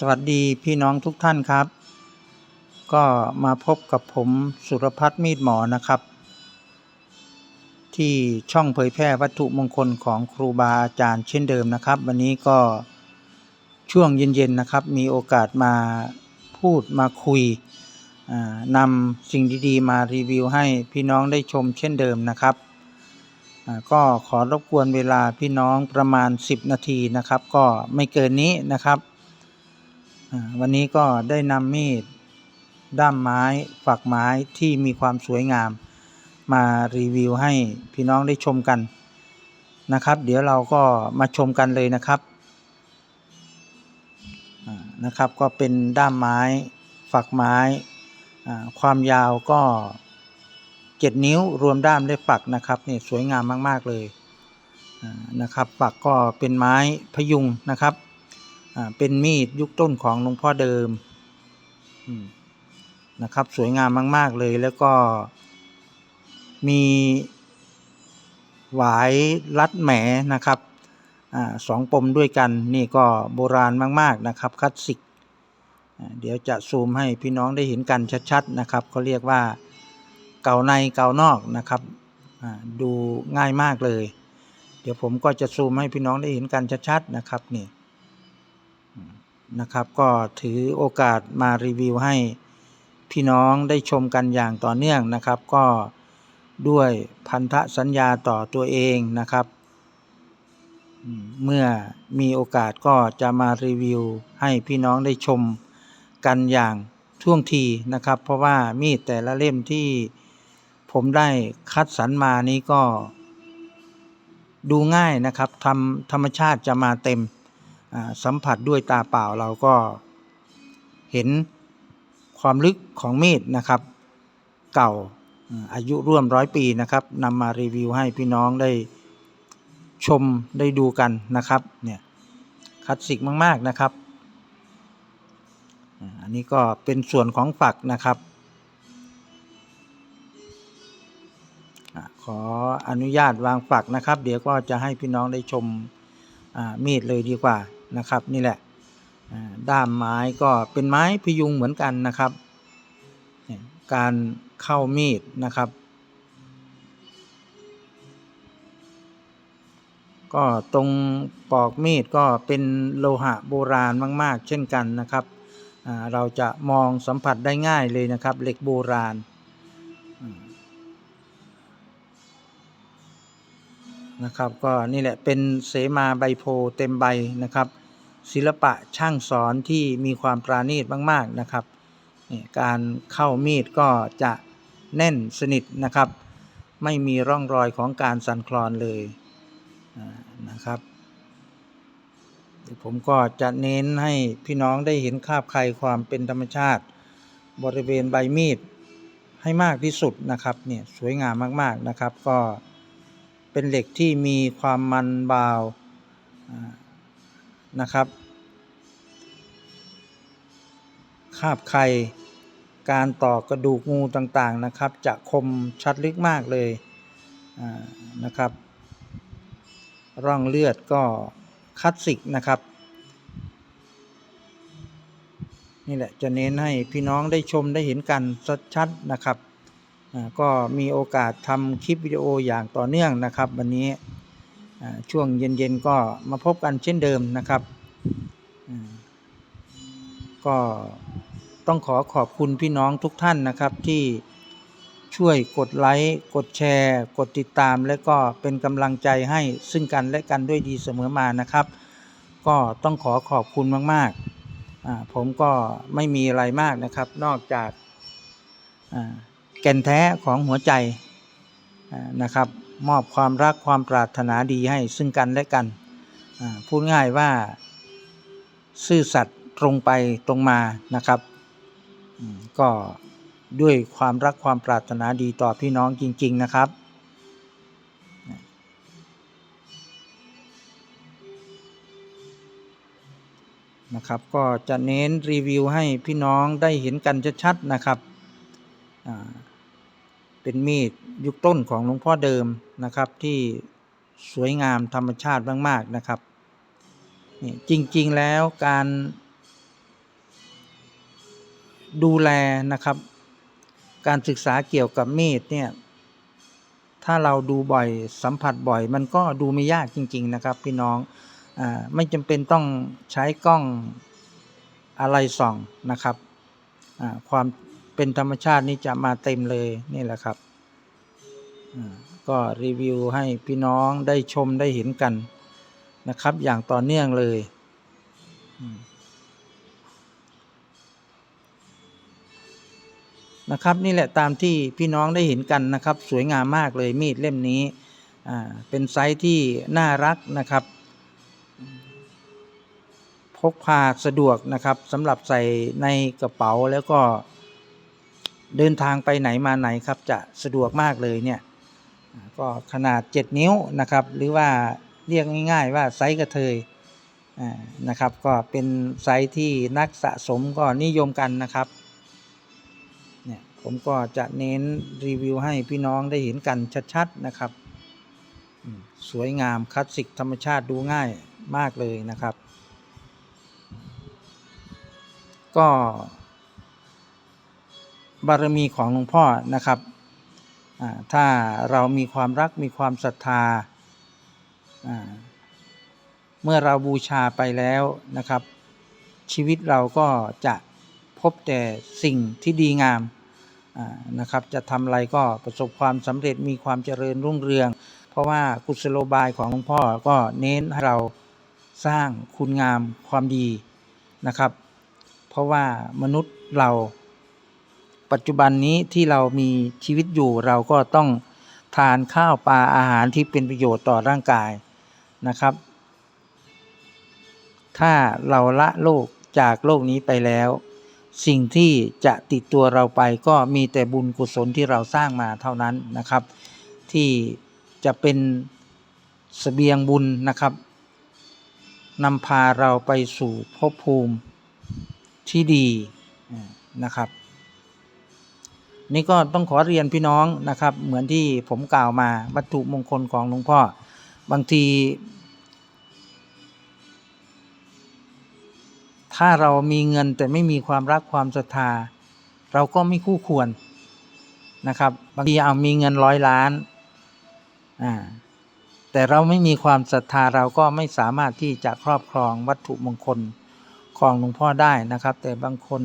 สวัสดีพี่น้องทุกท่านครับ ก็มาพบกับผมสุรพัฒน์มีดหมอนะครับ ที่ช่องเผยแพร่วัตถุมงคลของครูบาอาจารย์เช่นเดิมนะครับ วันนี้ก็ช่วงเย็นๆนะครับ มีโอกาสมาพูดมาคุยนำสิ่งดีๆ มารีวิวให้พี่น้องได้ชมเช่นเดิมนะครับ ก็ขอรบกวนเวลาพี่น้องประมาณ 10 นาทีนะครับ ก็ไม่เกินนี้นะครับ วันนี้ก็ได้นำมีด ด้ามไม้ฝักไม้ที่มีความสวยงาม มารีวิวให้พี่น้องได้ชมกันนะครับ เดี๋ยวเราก็มาชมกันเลยนะครับนะครับ ก็เป็นด้ามไม้ฝักไม้ความยาวก็ 7 นิ้วรวมด้ามและฝักนะครับนี่สวยงามมาก ๆ เลยนะครับ ฝักก็เป็นไม้พยุงนะครับ เป็นมีดยุคต้นของหลวงพ่อเดิมนะครับ สวยงามมาก ๆ เลยแล้วก็มีหวายรัดแหมนะครับอสองปมด้วยกันนี่ก็โบราณมาก ๆ นะครับคลาสสิกเดี๋ยวจะซูมให้พี่น้องได้เห็นกันชัด ๆ นะครับเขาเรียกว่าเก่าในเก่านอกนะครับดูง่ายมากเลย เดี๋ยวผมก็จะซูมให้พี่น้องได้เห็นกันชัด ๆ นะครับนี่ นะครับ ก็ถือโอกาสมารีวิวให้พี่น้องได้ชมกันอย่างต่อเนื่องนะครับ ก็ด้วยพันธสัญญาต่อตัวเองนะครับ เมื่อมีโอกาสก็จะมารีวิวให้พี่น้องได้ชมกันอย่างท่วงทีนะครับ เพราะว่ามีดแต่ละเล่มที่ผมได้คัดสรรมานี้ก็ดูง่ายนะครับทำธรรมชาติจะมาเต็ม สัมผัสด้วยตาเปล่าเราก็เห็นความลึกของมีดนะครับ เก่าอายุร่วมร้อยปีนะครับนำมารีวิวให้พี่น้องได้ชมได้ดูกันนะครับเนี่ยคลาสสิกมากๆนะครับ อันนี้ก็เป็นส่วนของฝักนะครับขออนุญาตวางฝักนะครับ เดี๋ยวก็จะให้พี่น้องได้ชมมีดเลยดีกว่า นะครับนี่แหละด้ามไม้ก็เป็นไม้พยุงเหมือนกันนะครับ การเข้ามีดนะครับ ก็ตรงปอกมีดก็เป็นโลหะโบราณมาก ๆ เช่นกันนะครับเราจะมองสัมผัสได้ง่ายเลยนะครับเหล็กโบราณ นะครับ ก็นี่แหละเป็นเสมาใบโพเต็มใบนะครับ ศิลปะช่างสอนที่มีความปราณีตมากๆนะครับนี่การเข้ามีดก็จะแน่นสนิทนะครับ ไม่มีร่องรอยของการสั่นคลอนเลยนะครับผมก็จะเน้นให้พี่น้องได้เห็นคาบใครความเป็นธรรมชาติ บริเวณใบมีดให้มากที่สุดนะครับเนี่ยสวยงามมากๆนะครับ ก็ เป็นเหล็กที่มีความมันเบานะครับคาบไข่ การต่อกระดูกงูต่างๆนะครับ จะคมชัดลึกมากเลยนะครับ ร่องเลือดก็คลาสสิกนะครับ นี่แหละจะเน้นให้พี่น้องได้ชมได้เห็นกันชัดๆนะครับ ก็มีโอกาสทำคลิปวิดีโออย่างต่อเนื่องนะครับวันนี้ช่วงเย็นๆก็มาพบกันเช่นเดิมนะครับ ก็ต้องขอขอบคุณพี่น้องทุกท่านนะครับที่ช่วยกดไลค์ กดแชร์ กดติดตาม และก็เป็นกำลังใจให้ซึ่งกันและกันด้วยดีเสมอมานะครับ ก็ต้องขอขอบคุณมากๆผมก็ไม่มีอะไรมากนะครับ นอกจากอ่า ก่นแท้ของหัวใจนะครับ มอบความรักความปรารถนาดีให้ซึ่งกันและกัน พูดง่ายว่าซื่อสัตย์ตรงไปตรงมานะครับ ก็ด้วยความรักความปรารถนาดีต่อพี่น้องจริง ๆนะครับ นะครับ ก็จะเน้นรีวิวให้พี่น้องได้เห็นกันชัดๆนะครับ อ่า เป็นมีดยุคต้นของหลวงพ่อเดิมนะครับที่สวยงามธรรมชาติมากๆนะครับจริงๆแล้วการดูแลนะครับ การศึกษาเกี่ยวกับมีดเนี่ยถ้าเราดูบ่อยสัมผัสบ่อย มันก็ดูไม่ยากจริง ๆนะครับ พี่น้องอไม่จำเป็นต้องใช้กล้องอะไรส่องนะครับความ เป็นธรรมชาตินี่จะมาเต็มเลยนี่แหละครับ ก็รีวิวให้พี่น้องได้ชมได้เห็นกันนะครับ อย่างต่อเนื่องเลยนะครับ นี่แหละตามที่พี่น้องได้เห็นกันนะครับ สวยงามมากเลยมีดเล่มนี้อ่าเป็นไซส์ที่น่ารักนะครับ พกพาสะดวกนะครับสำหรับใส่ในกระเป๋าแล้วก็ เดินทางไปไหนมาไหนครับจะสะดวกมากเลยเนี่ยก็ขนาด 7 นิ้วนะครับ หรือว่าเรียกง่ายๆว่าไซส์กระเทยนะครับ ก็เป็นไซส์ที่นักสะสมก็นิยมกันนะครับเนี่ยผมก็จะเน้นรีวิวให้พี่น้องได้เห็นกันชัดๆนะครับ สวยงามคลาสสิกธรรมชาติดูง่ายมากเลยนะครับ ก็ บารมีของหลวงพ่อนะครับถ้าเรามีความรักมีความศรัทธา เมื่อเราบูชาไปแล้วนะครับ ชีวิตเราก็จะพบแต่สิ่งที่ดีงามนะครับ จะทำอะไรก็ประสบความสำเร็จมีความเจริญรุ่งเรือง เพราะว่ากุศโลบายของหลวงพ่อก็เน้นให้เราสร้างคุณงามความดีนะครับ เพราะว่ามนุษย์เรา ปัจจุบันนี้ที่เรามีชีวิตอยู่เราก็ต้องทานข้าวปลาอาหารที่เป็นประโยชน์ต่อร่างกายนะครับ ถ้าเราละโลกจากโลกนี้ไปแล้ว สิ่งที่จะติดตัวเราไปก็มีแต่บุญกุศลที่เราสร้างมาเท่านั้นนะครับ ที่จะเป็นเสบียงบุญนะครับนำพาเราไปสู่ภพภูมิที่ดีนะครับ นี่ก็ต้องขอเรียนพี่น้องนะครับ เหมือนที่ผมกล่าวมาวัตถุมงคลของหลวงพ่อ บางที ถ้าเรามีเงินแต่ไม่มีความรักความศรัทธา เราก็ไม่คู่ควรนะครับ บางทีเอามีเงินร้อยล้านอ่าแต่เราไม่มีความศรัทธาเราก็ไม่สามารถที่จะครอบครองวัตถุมงคลของหลวงพ่อได้นะครับ แต่บางคน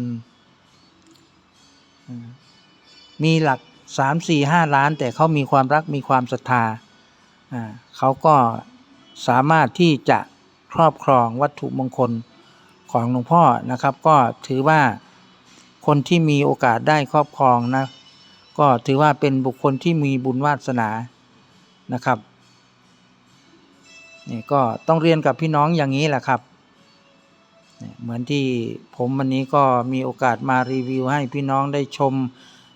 มีหลักสามสี่ห้าล้าน แต่เขามีความรักมีความศรัทธาเขาก็สามารถที่จะครอบครองวัตถุมงคลของหลวงพ่อนะครับ ก็ถือว่าคนที่มีโอกาสได้ครอบครองนะก็ถือว่าเป็นบุคคลที่มีบุญวาสนานะครับนี่ก็ต้องเรียนกับพี่น้องอย่างนี้แหละครับเหมือนที่ผมวันนี้ก็มีโอกาสมารีวิวให้พี่น้องได้ชม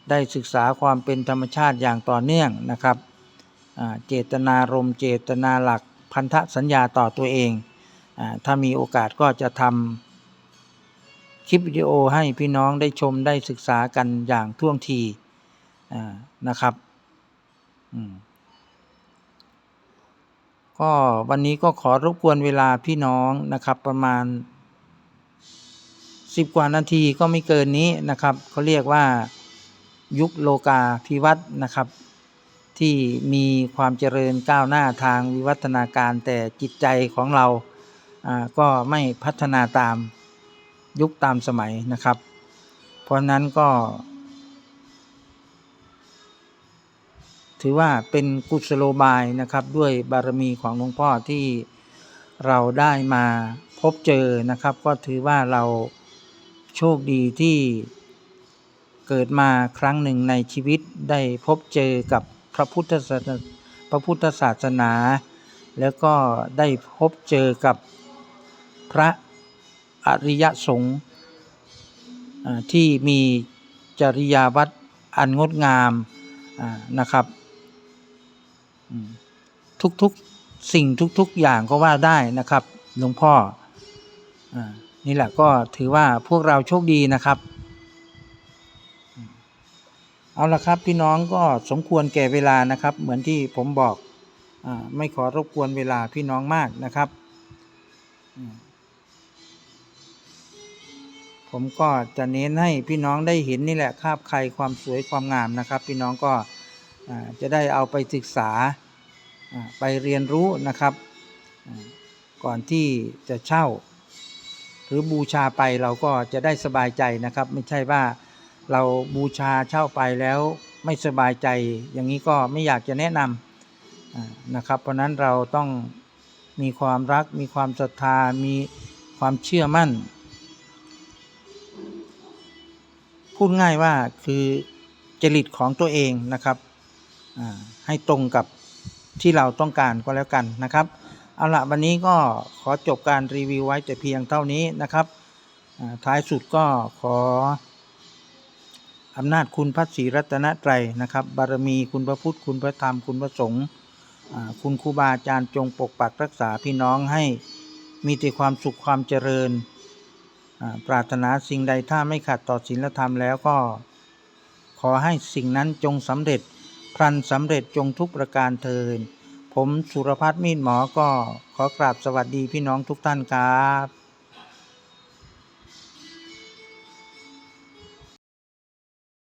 ได้ศึกษาความเป็นธรรมชาติอย่างต่อเนื่องนะครับเจตนารมเจตนาหลักพันธสัญญาต่อตัวเองอถ้ามีโอกาสก็จะทำคลิปวิดีโอให้พี่น้องได้ชมได้ศึกษากันอย่างท่วงทีนะครับก็วันนี้ก็ขอรบกวนเวลาพี่น้องนะครับประมาณสิบกว่านาทีก็ไม่เกินนี้นะครับเขาเรียกว่า ยุคโลกาภิวัตน์นะครับ ที่มีความเจริญก้าวหน้าทางวิวัฒนาการแต่จิตใจของเราอ่าก็ไม่พัฒนาตามยุคตามสมัยนะครับ เพราะนั้นก็ ถือว่าเป็นกุศโลบายนะครับ ด้วยบารมีของหลวงพ่อที่เราได้มาพบเจอนะครับ ก็ถือว่าเราโชคดีที่ เกิดมาครั้งหนึ่งในชีวิตได้พบเจอกับพระพุทธศาสนาพระพุทธศาสนา แล้วก็ได้พบเจอกับพระอริยสงฆ์ที่มีจริยาวัดอันงดงามนะครับทุกๆสิ่งทุกๆอย่างก็ว่าได้นะครับหลวงพ่ออนี่แหละก็ถือว่าพวกเราโชคดีนะครับ เอาละครับพี่น้องก็สมควรแก่เวลานะครับ เหมือนที่ผมบอกอไม่ขอรบกวนเวลาพี่น้องมากนะครับ ผมก็จะเน้นให้พี่น้องได้เห็นนี่แหละคาบใครความสวยความงามนะครับ พี่น้องก็จะได้เอาไปศึกษาไปเรียนรู้นะครับ ก่อนที่จะเช่า หรือบูชาไปเราก็จะได้สบายใจนะครับ ไม่ใช่ว่า เราบูชาเช่าไปแล้วไม่สบายใจ อย่างนี้ก็ไม่อยากจะแนะนำนะครับ เพราะนั้นเราต้องมีความรัก มีความศรัทธา มีความเชื่อมั่น พูดง่ายว่าคือจริตของตัวเองนะครับให้ตรงกับที่เราต้องการก็แล้วกันนะครับเอาละวันนี้ก็ขอจบการรีวิวไว้แต่เพียงเท่านี้นะครับท้ายสุดก็ขอ อำนาจคุณพระศรีรัตนตรัยนะครับ บารมีคุณพระพุทธคุณพระธรรมคุณพระสงฆ์คุณครูบาอาจารย์จงปกปักรักษาพี่น้องให้มีแต่ความสุขความเจริญ ปรารถนาสิ่งใดถ้าไม่ขัดต่อศีลธรรมแล้วก็ ขอให้สิ่งนั้นจงสำเร็จพลันสำเร็จจงทุกประการเทิน ผมสุรพัฒน์มีดหมอก็ขอกราบสวัสดีพี่น้องทุกท่านครับ